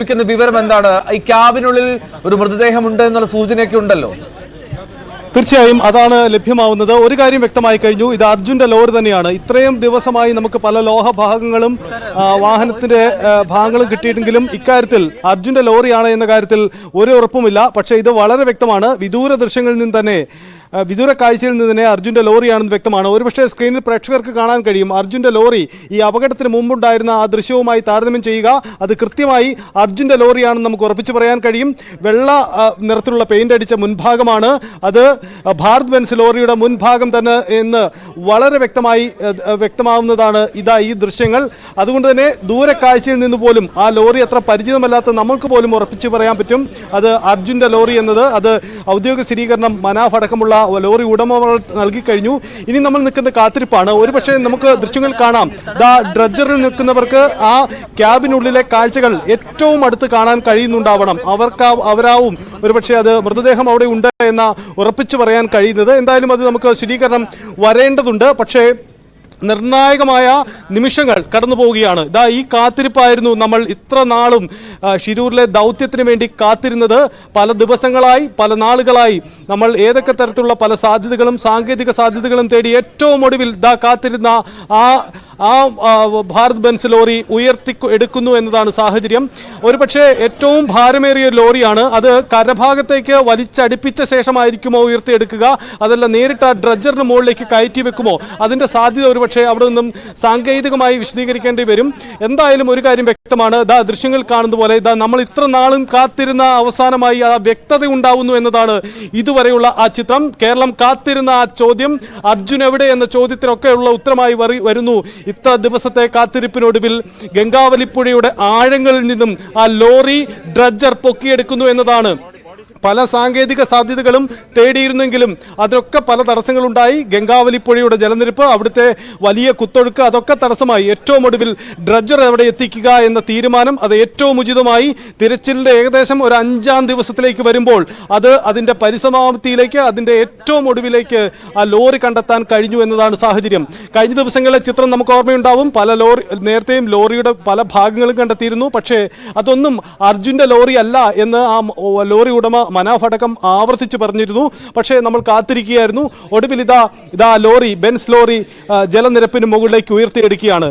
ലഭിക്കുന്ന വിവരം എന്താണ്? ഈ ക്യാബിനുള്ളിൽ ഒരു മൃതദേഹം ഉണ്ട് എന്നുള്ള സൂചനയൊക്കെ ഉണ്ടല്ലോ. തീർച്ചയായും അതാണ് ലഭ്യമാവുന്നത്. ഒരു കാര്യം വ്യക്തമായി കഴിഞ്ഞു. ഇത് അർജുന്റെ ലോറി തന്നെയാണ്. ഇത്രയും ദിവസമായി നമുക്ക് പല ലോഹ ഭാഗങ്ങളും വാഹനത്തിന്റെ ഭാഗങ്ങളും കിട്ടിയിട്ടെങ്കിലും ഇക്കാര്യത്തിൽ അർജുന്റെ ലോറിയാണ് എന്ന കാര്യത്തിൽ ഒരു ഉറപ്പുമില്ല. പക്ഷേ ഇത് വളരെ വ്യക്തമാണ്. വിദൂര ദൃശ്യങ്ങളിൽ നിന്ന് തന്നെ വിദൂര കാഴ്ചയിൽ നിന്ന് തന്നെ അർജുന്റെ ലോറിയാണെന്ന് വ്യക്തമാണ്. ഒരുപക്ഷെ സ്ക്രീനിൽ പ്രേക്ഷകർക്ക് കാണാൻ കഴിയും. അർജുന്റെ ലോറി ഈ അപകടത്തിന് മുമ്പുണ്ടായിരുന്ന ആ ദൃശ്യവുമായി താരതമ്യം ചെയ്യുക. അത് കൃത്യമായി അർജുന്റെ ലോറിയാണെന്ന് നമുക്ക് ഉറപ്പിച്ചു പറയാൻ കഴിയും. വെള്ള നിറത്തിലുള്ള പെയിന്റ് അടിച്ച മുൻഭാഗമാണ് അത്. ഭാരത് ബെൻസ് ലോറിയുടെ മുൻഭാഗം തന്നെ എന്ന് വളരെ വ്യക്തമായി വ്യക്തമാവുന്നതാണ് ഇതാ ഈ ദൃശ്യങ്ങൾ. അതുകൊണ്ട് തന്നെ ദൂരക്കാഴ്ചയിൽ നിന്ന് പോലും ആ ലോറി അത്ര പരിചിതമല്ലാത്ത നമുക്ക് പോലും ഉറപ്പിച്ചു പറയാൻ പറ്റും. അത് അർജുന്റെ ലോറി എന്നത്. അത് ഔദ്യോഗിക സ്ഥിരീകരണം മനാഫ് അടക്കമുള്ള ലോറി ഉടമ നൽകി കഴിഞ്ഞു. ഇനി നമ്മൾ നിൽക്കുന്ന കാത്തിരിപ്പാണ്. ഒരുപക്ഷെ നമുക്ക് ദൃശ്യങ്ങൾ കാണാം. ദാ ഡ്രഡ്ജറിൽ നിൽക്കുന്നവർക്ക് ആ ക്യാബിനുള്ളിലെ കാഴ്ചകൾ ഏറ്റവും അടുത്ത് കാണാൻ കഴിയുന്നുണ്ടാവണം. അവർക്ക് അവരാവും. ഒരുപക്ഷെ അത് മൃതദേഹം അവിടെ ഉണ്ട് എന്ന ഉറപ്പിച്ചു പറയാൻ കഴിയുന്നത്. എന്തായാലും അത് നമുക്ക് സ്ഥിരീകരണം വരേണ്ടതുണ്ട്. പക്ഷേ നിർണായകമായ നിമിഷങ്ങൾ കടന്നു പോവുകയാണ്. ഇതാ ഈ കാത്തിരിപ്പായിരുന്നു നമ്മൾ ഇത്ര നാളും ഷിരൂരിലെ ദൗത്യത്തിന് വേണ്ടി കാത്തിരുന്നത്. പല ദിവസങ്ങളായി പല നാളുകളായി നമ്മൾ ഏതൊക്കെ തരത്തിലുള്ള പല സാധ്യതകളും സാങ്കേതിക സാധ്യതകളും തേടി ഏറ്റവും ഒടുവിൽ ഇതാ കാത്തിരുന്ന ആ ആ ഭാരത് ബെൻസ് ലോറി ഉയർത്തി എടുക്കുന്നു എന്നതാണ് സാഹചര്യം. ഒരുപക്ഷെ ഏറ്റവും ഭാരമേറിയ ലോറിയാണ്. അത് കരഭാഗത്തേക്ക് വലിച്ചടിപ്പിച്ച ശേഷമായിരിക്കുമോ ഉയർത്തിയെടുക്കുക? അതല്ല നേരിട്ട് ആ ഡ്രജറിന് മുകളിലേക്ക് കയറ്റി വെക്കുമോ? അതിന്റെ സാധ്യത ഒരുപക്ഷെ അവിടെ നിന്നും സാങ്കേതികമായി വിശദീകരിക്കേണ്ടി വരും. എന്തായാലും ഒരു കാര്യം വ്യക്തമാണ്. ഇതാ ദൃശ്യങ്ങൾ കാണുന്ന പോലെ ഇതാ നമ്മൾ ഇത്ര നാളും കാത്തിരുന്ന അവസാനമായി ആ വ്യക്തത ഉണ്ടാവുന്നു എന്നതാണ് ഇതുവരെയുള്ള ആ ചിത്രം. കേരളം കാത്തിരുന്ന ആ ചോദ്യം അർജുൻ എവിടെ എന്ന ചോദ്യത്തിനൊക്കെയുള്ള ഉത്തരമായി വരുന്നു. ഇത്ര ദിവസത്തെ കാത്തിരിപ്പിനൊടുവിൽ ഗംഗാവലിപ്പുഴയുടെ ആഴങ്ങളിൽ നിന്നും ആ ലോറി ഡ്രഡ്ജർ പൊക്കിയെടുക്കുന്നു എന്നതാണ്. പല സാങ്കേതിക സാധ്യതകളും തേടിയിരുന്നെങ്കിലും അതിനൊക്കെ പല തടസ്സങ്ങളുണ്ടായി. ഗംഗാവലി പുഴയുടെ ജലനിരപ്പ് അവിടുത്തെ വലിയ കുത്തൊഴുക്ക് അതൊക്കെ തടസ്സമായി. ഏറ്റവും ഒടുവിൽ ഡ്രഡ്ജർ എവിടെ എത്തിക്കുക എന്ന തീരുമാനം അത് ഏറ്റവും ഉചിതമായി തിരച്ചിലിന്റെ ഏകദേശം ഒരു അഞ്ചാം ദിവസത്തിലേക്ക് വരുമ്പോൾ അത് അതിന്റെ പരിസമാപ്തിയിലേക്ക് അതിന്റെ ഏറ്റവും ഒടുവിലേക്ക് ആ ലോറി കണ്ടെത്താൻ കഴിഞ്ഞു എന്നതാണ് സാഹചര്യം. കഴിഞ്ഞ ദിവസങ്ങളിലെ ചിത്രം നമുക്ക് ഓർമ്മയുണ്ടാവും. പല ലോറി നേരത്തെയും ലോറിയുടെ പല ഭാഗങ്ങളും കണ്ടെത്തിയിരുന്നു. പക്ഷേ അതൊന്നും അർജുന്റെ ലോറി അല്ല എന്ന് ആ ലോറി ഉടമ മനാഫ് അടക്കം ആവർത്തിച്ച് പറഞ്ഞിരുന്നു. പക്ഷേ നമ്മൾ കാത്തിരിക്കുകയായിരുന്നു. ഒടുവിൽ ഇതാ ഇതാ ലോറി ബെൻസ് ലോറി ജലനിരപ്പിന് മുകളിലേക്ക് ഉയർത്തിയെടുക്കുകയാണ്.